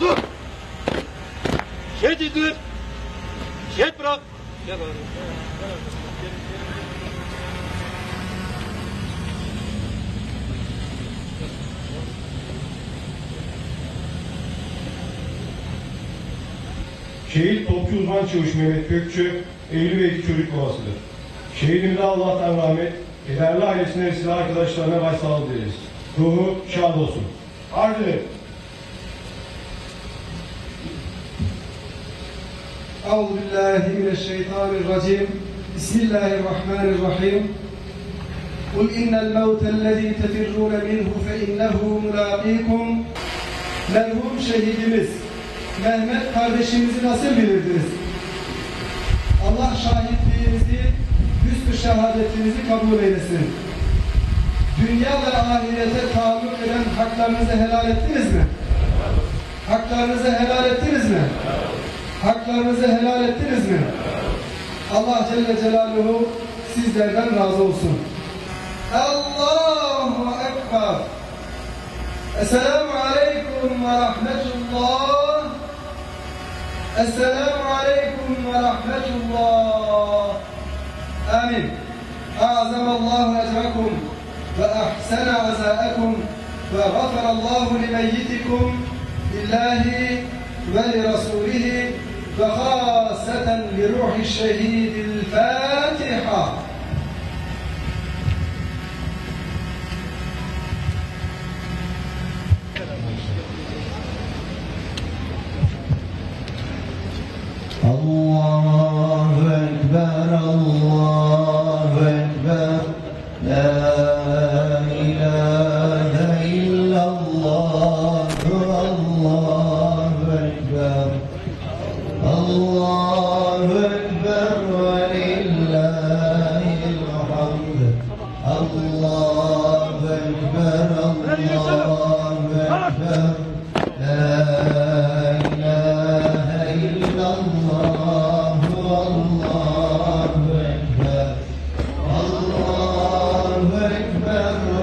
Dur. Şehit indir. Şehit bırak. Gel bari. Şehit topçu uzman çavuş Mehmet Gökçü, evli ve iki çocuk babasıdır. Şehidimize Allah'tan rahmet, kederli ailesine ve silah arkadaşlarına başsağlığı dileriz. Ruhu şad olsun. Arz أعوذ بالله من الشيطان الرجيم بسم الله الرحمن الرحيم قل إن الموت الذي تفرون منه فإنه ملاقيكم Merhum şehidimiz Mehmet kardeşimizi nasıl bilirdiniz? Allah şahitliğinizi, hüsnü şehadetinizi kabul eylesin. Dünya ve ahirete taalluk eden haklarınızı helal ettiniz mi? Haklarınızı helal ettiniz mi? Haklarınızı helal ettiniz mi? Allah Celle Celaluhu sizlerden razı olsun. Allahu Ekber. Esselamu Aleyküm ve Rahmetullah. Esselamu Aleyküm ve Rahmetullah. Amin. Azamallahu ecrakum ve ahsana azâekum ve gafarallahu limeyyitikum lillahi ve lirasulihi وخاصة لروح الشهيد الفاتحة. الله أكبر الله الله أكبر ولله أكبر. لا إله إلا الله الله أكبر. الله أكبر.